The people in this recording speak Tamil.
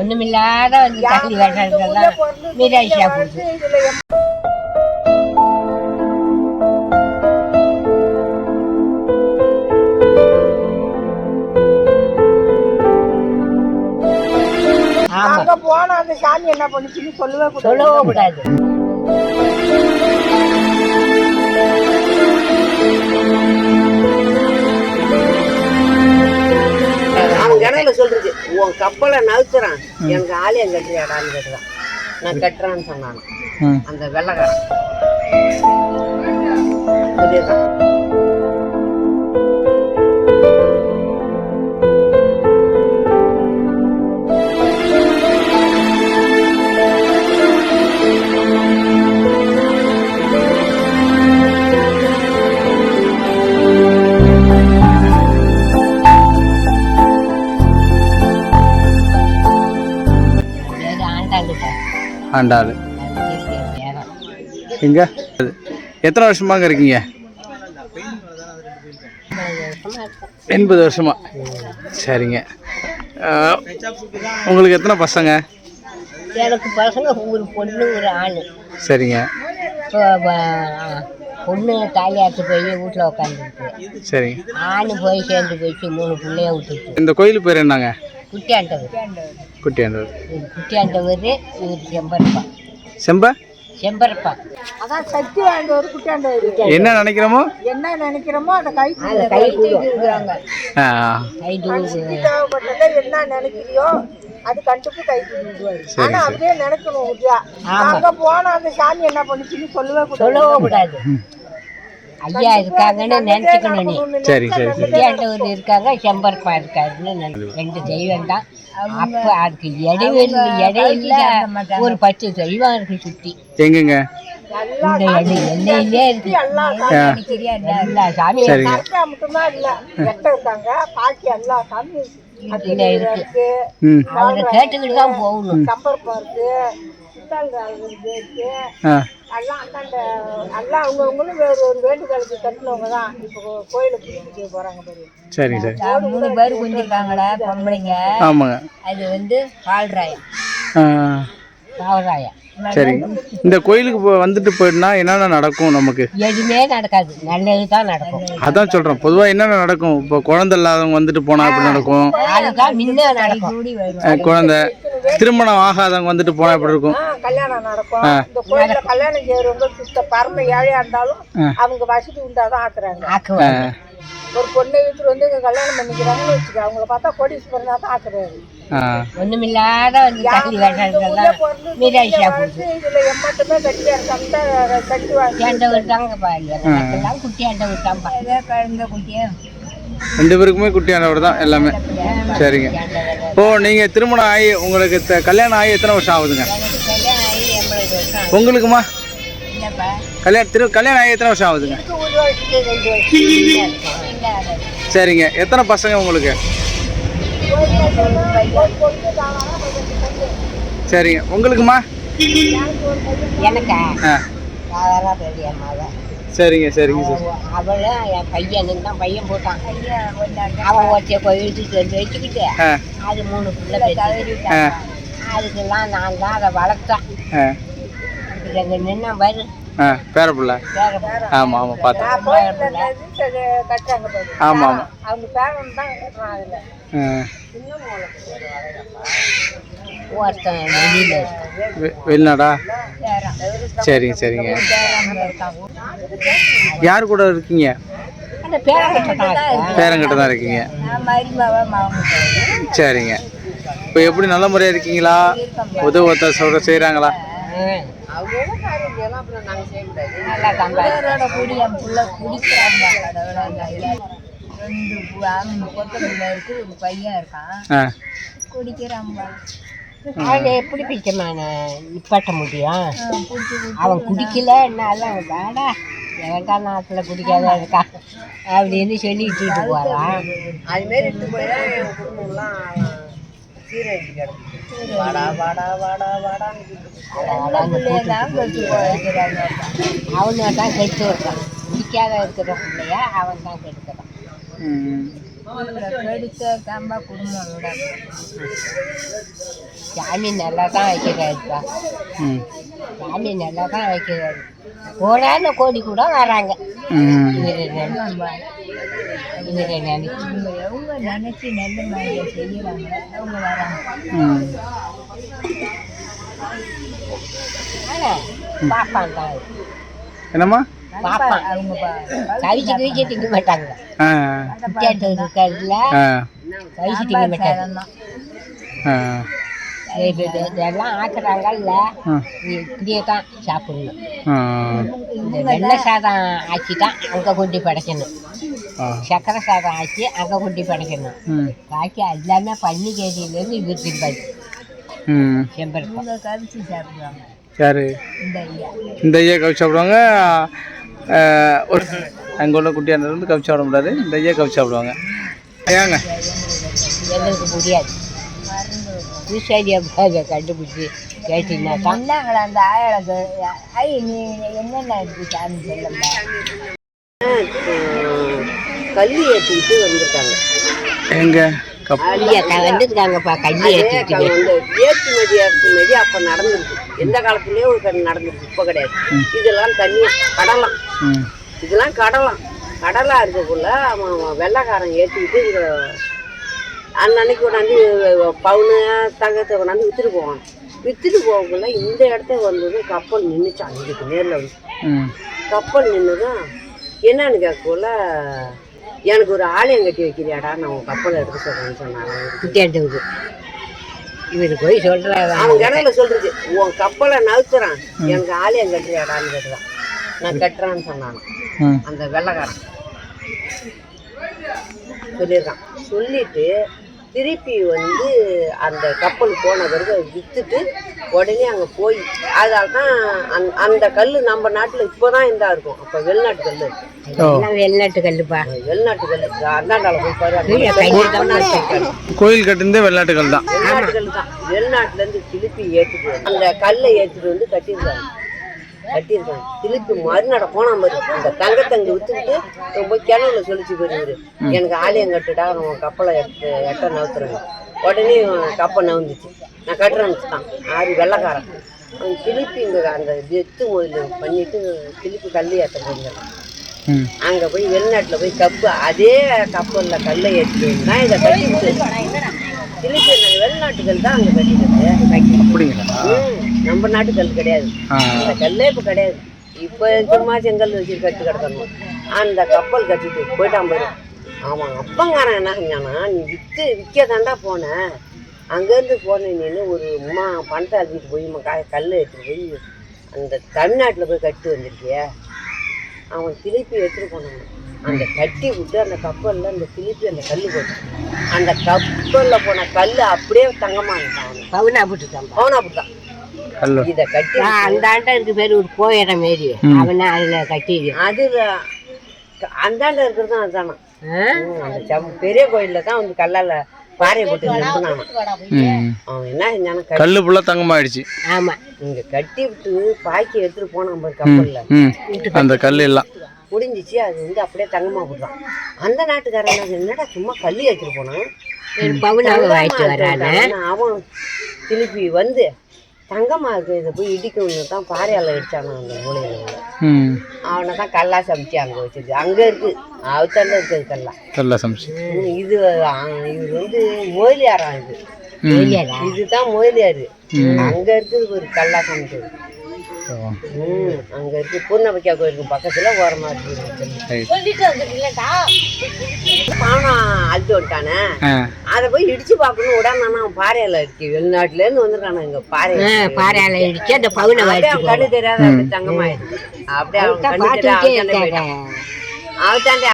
ஒண்ணுமில்லாத வந்து தகுதி வேண்டாம் மீராட்சியா போகுது ஆமா. அங்க போன அந்த சாமி என்ன பண்ணுச்சுன்னு சொல்லவே கூடாது. சொல்லவும் கூடாது. கணக்குல சொல்றது உன் கப்பலை நவுத்துறான். எனக்கு ஆலயம் கட்டுறியாடான்னு கேட்டுறான் நான் கட்டுறான்னு சொன்னான் அந்த வெள்ளக்காரன். புரியுதா? ஆண்டாள் எங்க? எத்தனை வருஷமாங்க இருக்கீங்க? எண்பது வருஷமா. சரிங்க. உங்களுக்கு எத்தனை பசங்க? எனக்கு பசங்க ஒரு பொண்ணு ஒரு ஆண் சரிங்க. பொண்ணு தாலியாட்டு போய் வீட்டில் உட்காந்துருக்கு சரிங்க. ஆண் போய் சேர்ந்து போயிடுச்சு மூணு பிள்ளைய விட்டுச்சு இந்த கோயில் பேர் என்னங்க? குட்டியாண்டவர். குட்டியாண்டவர். குட்டியாண்டவர் இவர் செம்பரப்பா. செம்ப? செம்பரப்பா. அதான் சக்தி வாய்ந்தவர் குட்டியாண்டவர் என்ன நினைக்கிறோமோ? என்ன நினைக்கிறோமோ அதை கை கை கூடும் ஆ, கை தூக்கு தேவைப்பட்டதை என்ன நினைக்கிறியோ அது கண்டுக்கு கை விடுவாரு ஆனா அப்படியே நினைக்கணும் அங்க போன அந்த சாமி என்ன பண்ணுச்சுன்னு சொல்லவே கூடாது. ஐயா இருக்காங்கன்னு நினச்சிக்கணும் நீ. சரி சரி சரி. இருக்காங்க செம்பரப்பா இருக்காருன்னு நினை- ரெண்டு தெய்வம் தான். அப்ப அதுக்கு இடைவெளி இடையில ஒரு பத்து தெய்வம் இருக்கு சுத்தி. எங்கங்க? இந்த எடை எல்லையிலே இருக்கு. எல்லா சாமியும் சரிங்க. கரெக்டா மட்டும்தான் இல்ல. எட்ட இருக்காங்க பாக்கி எல்லா சாமியும் இருக்கு. ம். அவங்க கேட்டுக்கிட்டு தான் போகணும். கம்பரப்பா இருக்கு. எல்லாம் எல்லாம் அவங்கவுங்களும் வேறு ஒரு வேண்டுதலுக்கு கட்டினவங்க தான். இப்போ சரிங்க சரி மூணு பேர் குஞ்சிருக்காங்களா பொம்பளைங்க. ஆமாங்க. அது வந்து பால்ராயம் இந்த கோயிலுக்கு வந்துட்டு போயிட்டுனா என்னென்ன நடக்கும் நமக்கு? எதுவுமே நடக்காது. நல்லது தான் நடக்கும். அதான் சொல்கிறேன் பொதுவாக என்னென்ன நடக்கும்? இப்போ குழந்தை இல்லாதவங்க வந்துட்டு போனால் அப்படி நடக்கும்? அதுதான் முன்ன நடக்கும். குழந்தை. திருமணம் ஆகாதவங்க வந்துட்டு போனால் எப்படி இருக்கும்? கல்யாணம் நடக்கும். இந்த கோயில்ல கல்யாணம் செய்யறவங்க சுத்த பரம ஏழையா இருந்தாலும் அவங்க வசதி உண்டாதான் ஆக்குறாங்க. ஆக்குவாங்க. ஒரு பொண்ணை வீட்டுல வந்து இங்க கல்யாணம் பண்ணிக்கிறாங்கன்னு வச்சுக்க அவங்கள பார்த்தா கோடீஸ்வரனா தான் ஆக்குறாரு. ஒண்ணுமில்லாத இதுல எம்மாட்டமே கட்டியா இருக்காங்க கட்டி வாங்கி குட்டியாண்டவர் தான் குழந்த குட்டியா. ரெண்டு பேருக்குமே குட்டியானவர் தான் எல்லாமே. சரிங்க. இப்போ நீங்கள் திருமணம் ஆகி உங்களுக்கு த- கல்யாணம் ஆகி எத்தனை வருஷம் ஆகுதுங்க? உங்களுக்குமா? கல்யாணம் திரு கல்யாணம் ஆகி எத்தனை வருஷம் ஆகுதுங்க? சரிங்க. எத்தனை பசங்க உங்களுக்கு? சரிங்க. உங்களுக்குமா? ஆ. சரிங்க சரிங்க சார் அவளும் என் பையனுக்கு தான் பையன் போட்டான். அவன் ஒற்றைய கோயிலுக்கு சேர்ந்து வச்சுக்கிட்டு அது மூணு பிள்ளை அதுக்கெல்லாம் நான் தான் அதை வளர்த்தேன். ஆ. எங்க நின்ன பாரு. பேரப்புள்ள பேர பேர ஆமாம் ஆமாம் பார்த்தேன் ஆமாம் ஆமாம் அவங்க பேரன் தான் ஒருத்தன் வெளியில வெளிநாடா? சரிங்க சரிங்க. யார் கூட இருக்கீங்க? பேரங்கிட்ட தான் இருக்கீங்க. சரிங்க. இப்போ எப்படி நல்ல முறையாக இருக்கீங்களா? உதவி ஒத்த சொல்கிற செய்கிறாங்களா ரெண்டு பொட்ட பிள்ளை இருக்கு ஒரு பையன் இருக்கான். ஆ. குடிக்கிறான் அவனை எப்படி பிடிச்சமான நிப்பாட்ட முடியும் அவன் குடிக்கல என்னால வேடா எவன்டா நாட்டில் குடிக்காத இருக்கா? அப்படின்னு சொல்லி இட்டுட்டு போகிறான் அது மாரி எடுத்து போய் என் குடும்பம்லாம் சீரழிஞ்சு கிடக்கு. வாடா வாடா வாடா வாடான்னு அவனை தான் கெடுத்து விடுறான் குடிக்காத இருக்கிற பிள்ளைய அவன் தான் கெடுக்கிறான். ம். சாமி நல்லா தான் வைக்கிறாருப்பா சாமி நல்லா தான் வைக்கிறாரு. கோடான கோடி கூட வராங்க. இவரை நினைச்சு நல்ல மாதிரி செய்யறாங்க. அவங்க வராங்க. தான் என்னம்மா? பாப்பான் அவங்க கழிச்சு கழிச்சு திங்க மாட்டாங்க. இருக்காதுல்ல ஆ. கழிச்சு திங்க மாட்டாங்க. இதெல்லாம் ஆக்குறாங்கல்ல ஆ. நீ இப்படியே தான் சாப்பிடணும். ஆ. இந்த வெள்ளை சாதம் ஆக்கி தான் அங்கே கொண்டு படைக்கணும். ஆ. சக்கரை சாதம் ஆக்கி அங்கே கொண்டு படைக்கணும். பாக்கி எல்லாமே பன்னி கேட்டிலேருந்து இவர் திருப்பாரு செம்பருக்கம் கரிசி சாப்பிடுவாங்க. யார்? இந்த ஐயா. இந்த ஐயா கவிச்சு சாப்பிடுவாங்க. ஒரு அங்கே உள்ள குட்டியானது வந்து கவிச்சு சாப்பிட முடியாது இந்த ஐயா கவிச்சு சாப்பிடுவாங்க. ஏங்க எங்களுக்கு முடியாது. பூசாரி அதை கண்டுபிடிச்சி கேட்டீங்கன்னா சொன்னாங்களா அந்த ஆயாளுக்கு? ஐ நீ என்னென்ன இருக்கு சாமி சொல்லம்மா கல்லி ஏற்றிக்கிட்டு வந்திருக்காங்க. எங்க? வந்துருக்காங்கப்பா அது ஏற்றிட்டு ஏற்றுமதி இறக்குமதி அப்போ நடந்துருக்கு. எந்த காலத்துலேயே ஒரு நடந்துருக்கு இப்போ கிடையாது. இதெல்லாம் தண்ணி கடலாம் இதெல்லாம் கடலாம் கடலாக இருக்கக்குள்ள அவன் வெள்ளைக்காரன் ஏற்றிக்கிட்டு இங்கே அன்னன்னைக்கு கொண்டாந்து பவுனு தங்கத்தை கொண்டாந்து விற்றுட்டு போவான். விற்றுட்டு போகக்குள்ள இந்த இடத்த வந்தது கப்பல் நின்றுச்சான் இதுக்கு நேரில் வந்து. ம். கப்பல் நின்றுதான் என்னன்னு கேட்கக்குள்ள எனக்கு ஒரு ஆலயம் கட்டி வைக்கிறியாடா நான் உன் கப்பலை எடுக்க சொல்கிறேன்னு சொன்னாங்க. குட்டியாண்டவுக்கு இவர் போய் சொல்கிறாங்க அவன் கடவுள சொல்றது உன் கப்பலை நவுத்துறான். எனக்கு ஆலயம் கட்டுறியாடான்னு கேட்டுதான் நான் கட்டுறான்னு சொன்னான் அந்த வெள்ளைக்காரன். சொல்லியிருக்கான். சொல்லிட்டு திருப்பி வந்து அந்த கப்பல் போன பிறகு அதை விற்றுட்டு உடனே அங்கே போய் அதால தான் அந் அந்த கல் நம்ம நாட்டில் இப்போ தான் இந்தா இருக்கும். அப்போ வெளிநாட்டு கல் வெளிநாட்டு கல்லுப்பா. வெளிநாட்டு கல் அந்தாண்டால போய் பாரு கையில். கோயில் கட்டுந்தே வெள்ளாட்டுகள் தான் வெளிநாட்டு கல் தான். வெளிநாட்டுல இருந்து திருப்பி ஏற்றிட்டு வந்து அந்த கல்லை ஏற்றிட்டு வந்து கட்டியிருக்காங்க கட்டியிருக்காங்க. திருப்பி மறுநாட போனா மாதிரி அந்த தங்கத்தங்க வித்துக்கிட்டு ரொம்ப கிணறுல சொல்லிச்சு போயிருவாரு எனக்கு ஆலயம் கட்டுடா நான் கப்பலை எடுத்து எட்ட நவுத்துறேன் உடனே கப்பல் நவுந்துச்சு. நான் கட்டுறேன்னு தான் ஆறு வெள்ளைக்காரன். அவன் திருப்பி இங்கே அந்த வெத்து முதல் பண்ணிட்டு திருப்பி கல் ஏற்ற போயிருந்தான். அங்கே போய் வெளிநாட்டில் போய் கப்பு அதே கப்பலில் கல்லை ஏற்றிட்டு தான் இதை கட்டி திருப்பி நாங்கள் வெளிநாட்டுகள் தான் அங்கே கட்டிட்டு அப்படிங்களா? நம்ம நாட்டு கல் கிடையாது. அந்த கல்லே இப்போ கிடையாது. இப்போ சும்மா செங்கல் வச்சு கட்டி கிடக்கணும் அந்த கப்பல் கட்டிட்டு போயிட்டான் பாரு. அவன் அப்பங்காரன் என்ன செஞ்சானா நீ விற்று விற்க தாண்டா போனேன் அங்கேருந்து போனேன் நீனு ஒரு அம்மா பணத்தை அழுத்திட்டு போய் க கல் எடுத்துட்டு போய் அந்த தமிழ்நாட்டில் போய் கட்டி வந்திருக்கிய? அவன் திருப்பி எடுத்துட்டு போனான். அந்த கட்டி விட்டு அந்த கப்பலில் அந்த திருப்பி அந்த கல் போட்டு அந்த கப்பலில் போன கல் அப்படியே தங்கமாக இருந்தான் அவனுக்கு. பவுனா போட்டுருக்கான் அவனும் அப்படிதான் கல்லு இதை கட்டி அந்த ஆண்டா இருக்கு பேர் ஒரு கோயிற மாரி. அவனை அதுல கட்டி அதுல க- அந்தாண்ட இருக்கிறது தான் அதானா? ஆ? ம், அந்த சம்- பெரிய கோயில்ல தான் வந்து கல்லால பாறையை போட்டு நிறுத்தினான் அவன் என்ன செஞ்சானா கல்லு ஃபுல்லாக தங்கமாயிடுச்சு ஆமா. இங்க கட்டி விட்டு பாக்கி எடுத்துட்டு போனான் பாரு கப்பல்ல. அந்த கல் எல்லாம். முடிஞ்சிச்சு அது வந்து அப்படியே தங்கமா போட்டான் அந்த நாட்டுக்காரன் என்னடா சும்மா கல்லி எடுத்துட்டு போனான்? அவன் திருப்பி வந்து தங்கமா இருக்கு. இதை போய் இடிக்கணும்னு தான் பாறையால இடிச்சானான் அந்த மூலையில. ம். அவனை தான் கல்லா சமைச்சு அங்க வச்சிருக்கு அங்க இருக்கு. அவத்தாண்ட இருக்குது கல்லா. கல்லா சமைச்சு. இது இவர் வந்து மொயிலியாரா இது. ம். இதுதான் மொயிலியாரு. அங்க இருக்குது ஒரு கல்லா சமைச்சது ம் அங்க இருக்கு பூர்ணபக்கியா கோயிலுக்கு பக்கத்துல ஓரமா இருக்கு. பானம் அழுத்து விட்டானே அதை போய் இடிச்சு பார்க்கணும். உடனே பாறையில இருக்கு வெளிநாட்டுல இருந்து வந்திருக்கானு இங்க பாறை பாறையால இடிச்சு அந்த பவுனை அப்படியே அவன் வாங்கிட்டு கண்ணு தெரியாத தங்கமாயிருக்கு அப்படியே அவன் கண்ணு தெரியாத அவத்தாண்ட